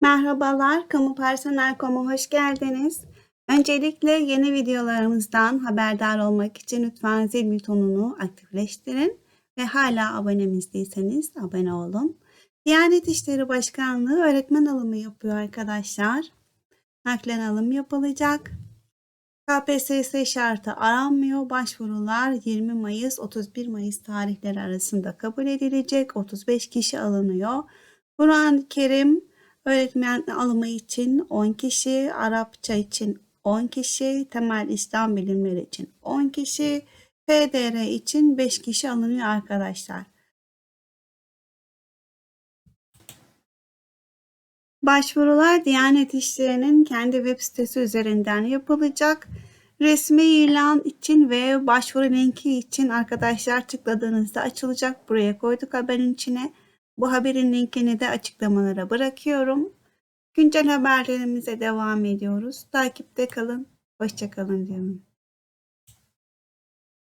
Merhabalar, Kamu Personel.com'a hoş geldiniz. Öncelikle yeni videolarımızdan haberdar olmak için lütfen zil butonunu aktifleştirin ve hala abonemiz değilseniz abone olun. Diyanet İşleri Başkanlığı öğretmen alımı yapıyor arkadaşlar. Naklen alım yapılacak. KPSS şartı aranmıyor. Başvurular 20 Mayıs 31 Mayıs tarihleri arasında kabul edilecek. 35 kişi alınıyor. Kur'an-ı Kerim öğretmen alımı için 10 kişi, Arapça için 10 kişi, temel İslam bilimleri için 10 kişi, PDR için 5 kişi alınıyor arkadaşlar. Başvurular Diyanet İşleri'nin kendi web sitesi üzerinden yapılacak. Resmi ilan için ve başvuru linki için arkadaşlar tıkladığınızda açılacak. Buraya koyduk haberin içine. Bu haberin linkini de açıklamalara bırakıyorum. Güncel haberlerimize devam ediyoruz. Takipte kalın. Hoşçakalın diyorum.